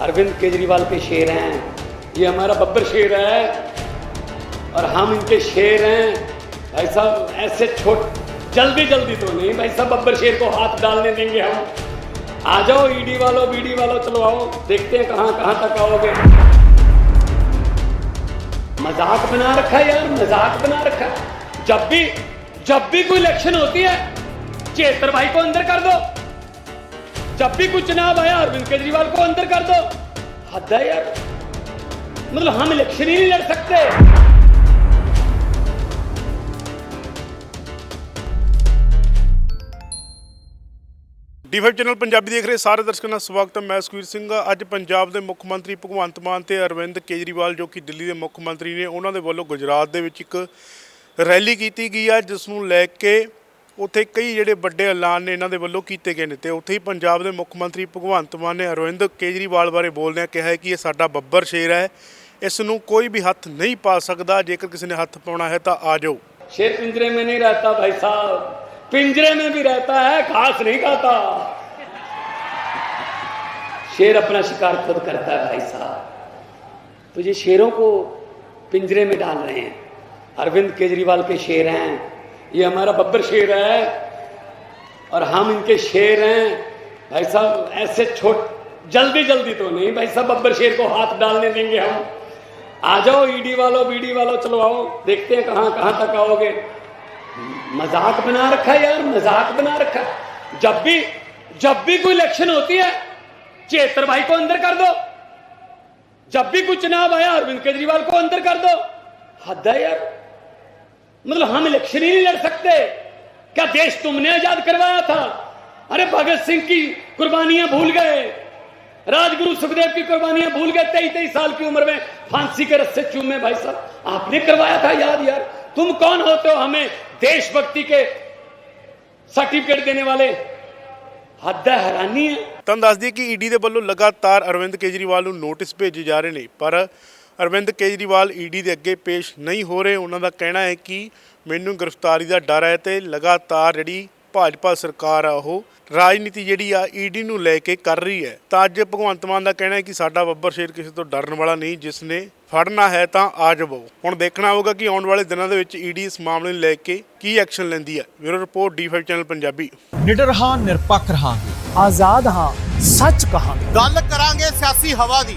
अरविंद केजरीवाल के शेर हैं। ये हमारा बब्बर शेर है और हम इनके शेर हैं। भाई साहब, ऐसे छोट, जल्दी जल्दी तो नहीं, भाई साहब, बब्बर शेर को हाथ डालने देंगे हम। आ जाओ ईडी वालों बीडी वालों, चलो आओ, देखते हैं कहाँ कहाँ तक आओगे। मज़ाक बना रखा है यार, मज़ाक बना रखा है। जब भी जब भी कोई इलेक्शन होती है चेतर भाई को अंदर कर दो। जब भी कोई चुनाव आया अरविंद केजरीवाल को अंदर कर दो हद है यार मतलब हम इलेक्शन ही नहीं लड़ सकते ਡੀ5 ਚੈਨਲ ਪੰਜਾਬੀ ਦੇਖ ਰਹੇ ਸਾਰੇ ਦਰਸ਼ਕਾਂ ਦਾ ਸਵਾਗਤ ਹੈ ਮੈਂ ਸੁਖਵੀਰ ਸਿੰਘ ਅੱਜ ਪੰਜਾਬ ਦੇ ਮੁੱਖ ਮੰਤਰੀ ਭਗਵੰਤ ਮਾਨ ਤੇ ਅਰਵਿੰਦ ਕੇਜਰੀਵਾਲ ਜੋ ਕਿ ਦਿੱਲੀ ਦੇ ਮੁੱਖ ਮੰਤਰੀ ਨੇ ਉਹਨਾਂ ਦੇ ਵੱਲੋਂ ਗੁਜਰਾਤ ਦੇ ਵਿੱਚ ਇੱਕ ਰੈਲੀ ਕੀਤੀ ਗਈ ਹੈ ਜਿਸ ਨੂੰ ਲੈ ਕੇ ਉੱਥੇ ਕਈ ਜਿਹੜੇ ਵੱਡੇ ਐਲਾਨ ਨੇ ਇਹਨਾਂ ਦੇ ਵੱਲੋਂ ਕੀਤੇ ਗਏ ਨੇ ਤੇ ਉੱਥੇ ਹੀ ਪੰਜਾਬ ਦੇ ਮੁੱਖ ਮੰਤਰੀ ਭਗਵੰਤ ਮਾਨ ਨੇ ਅਰਵਿੰਦ ਕੇਜਰੀਵਾਲ ਬਾਰੇ ਬੋਲਦਿਆਂ ਕਿਹਾ ਹੈ ਕਿ ਇਹ ਸਾਡਾ ਬੱਬਰ ਸ਼ੇਰ ਹੈ ਇਸ ਨੂੰ ਕੋਈ ਵੀ ਹੱਥ ਨਹੀਂ ਪਾ ਸਕਦਾ ਜੇਕਰ ਕਿਸੇ ਨੇ ਹੱਥ ਪਾਉਣਾ ਹੈ ਤਾਂ ਆ ਜਾਓ शेर पिंजरे में नहीं रहता भाई साहब पिंजरे में भी रहता है घास नहीं खाता शेर अपना शिकार खुद करता है भाई साहब तो ये शेरों को पिंजरे में डाल रहे हैं अरविंद केजरीवाल के शेर हैं ये हमारा बब्बर शेर है और हम इनके शेर हैं। भाई साहब, ऐसे छोट, जल्दी जल्दी तो नहीं। भाई साहब, बब्बर शेर को हाथ डालने देंगे हम। आ जाओ, ईडी वालों, बीडी वालों, चलो आओ। देखते हैं कहाँ कहाँ तक आओगे। मज़ाक बना रखा यार, मज़ाक बना रखा जब भी जब भी कोई इलेक्शन होती है, चेतर भाई को अंदर कर दो। जब भी कोई चुनाव आया, अरविंद केजरीवाल को अंदर कर दो। हद है यार। मतलब हम इलेक्शन ही नहीं लड़ सकते क्या देश तुमने आजाद करवाया था अरे भगत सिंह की कुर्बानियां भूल गए राजगुरु सुखदेव की कुर्बानियां भूल गए तेईस तेईस साल की उम्र में फांसी के रस्से चूमे भाई साहब आपने करवाया था याद यार तुम कौन होते हो हमें देशभक्ति के सर्टिफिकेट देने वाले हद है हैरानी है ਤੁਹਾਨੂੰ ਦੱਸ ਦਈਏ ਕਿ ਈਡੀ ਦੇ ਵੱਲੋਂ ਲਗਾਤਾਰ ਅਰਵਿੰਦ ਕੇਜਰੀਵਾਲ ਨੂੰ ਨੋਟਿਸ ਭੇਜੇ ਜਾ ਰਹੇ ਨੇ ਪਰ ਅਰਵਿੰਦ ਕੇਜਰੀਵਾਲ ਈਡੀ ਦੇ ਅੱਗੇ ਪੇਸ਼ ਨਹੀਂ ਹੋ ਰਹੇ। ਉਹਨਾਂ ਦਾ ਕਹਿਣਾ ਹੈ ਕਿ ਮੈਨੂੰ ਗ੍ਰਿਫਤਾਰੀ ਦਾ ਡਰ ਹੈ ਤੇ ਲਗਾਤਾਰ ਜਿਹੜੀ ਭਾਜਪਾ ਸਰਕਾਰ ਆ ਉਹ ਰਾਜਨੀਤੀ ਜਿਹੜੀ ਆ ਈਡੀ ਨੂੰ ਲੈ ਕੇ ਕਰ ਰਹੀ ਹੈ। ਤਾਂ ਅੱਜ ਭਗਵੰਤ ਮਾਨ ਦਾ ਕਹਿਣਾ ਹੈ ਕਿ ਸਾਡਾ ਬੱਬਰ ਸ਼ੇਰ ਕਿਸੇ ਤੋਂ ਡਰਨ ਵਾਲਾ ਨਹੀਂ ਜਿਸ ਨੇ ਫੜਨਾ ਹੈ ਤਾਂ ਆ ਜਾਵੋ। ਹੁਣ ਦੇਖਣਾ ਹੋਊਗਾ ਕਿ ਆਉਣ ਵਾਲੇ ਦਿਨਾਂ ਦੇ ਵਿੱਚ ਈਡੀ ਇਸ ਮਾਮਲੇ ਨੂੰ ਲੈ ਕੇ ਕੀ ਐਕਸ਼ਨ ਲੈਂਦੀ ਹੈ। Bureau report D5 channel Punjabi. ਨਿਡਰ ਹਾਂ ਨਿਰਪੱਖ ਰਹਾਂਗੇ। ਆਜ਼ਾਦ ਹਾਂ ਸੱਚ ਕਹਾਂਗੇ। ਗੱਲ ਕਰਾਂਗੇ ਸਿਆਸੀ ਹਵਾ ਦੀ।